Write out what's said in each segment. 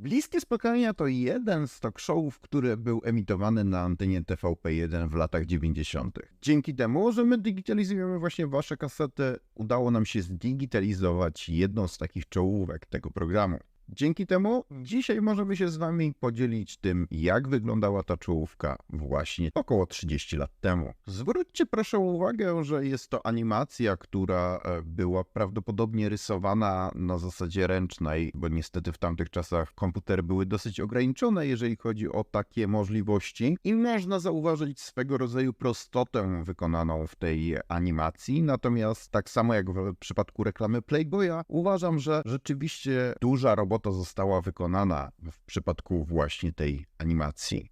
Bliskie spotkania to jeden z talk showów, który był emitowany na antenie TVP1 w latach 90. Dzięki temu, że my digitalizujemy właśnie wasze kasety, udało nam się zdigitalizować jedną z takich czołówek tego programu. Dzięki temu dzisiaj możemy się z wami podzielić tym, jak wyglądała ta czołówka właśnie około 30 lat temu. Zwróćcie proszę uwagę, że jest to animacja, która e, była prawdopodobnie rysowana na zasadzie ręcznej, bo niestety w tamtych czasach komputery były dosyć ograniczone, jeżeli chodzi o takie możliwości i można zauważyć swego rodzaju prostotę wykonaną w tej animacji. Natomiast tak samo jak w przypadku reklamy Playboya, uważam, że rzeczywiście duża robota została wykonana w przypadku właśnie tej animacji.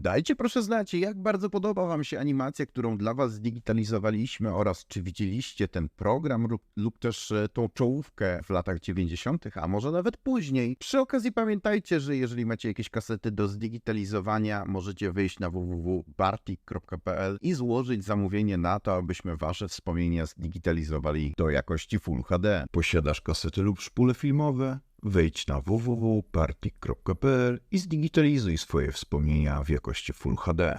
Dajcie proszę znać, jak bardzo podoba Wam się animacja, którą dla Was zdigitalizowaliśmy oraz czy widzieliście ten program lub, też e, tą czołówkę w latach 90., a może nawet później. Przy okazji pamiętajcie, że jeżeli macie jakieś kasety do zdigitalizowania, możecie wyjść na www.bartik.pl i złożyć zamówienie na to, abyśmy Wasze wspomnienia zdigitalizowali do jakości Full HD. Posiadasz kasety lub szpule filmowe? Wejdź na www.partik.pl i zdigitalizuj swoje wspomnienia w jakości Full HD.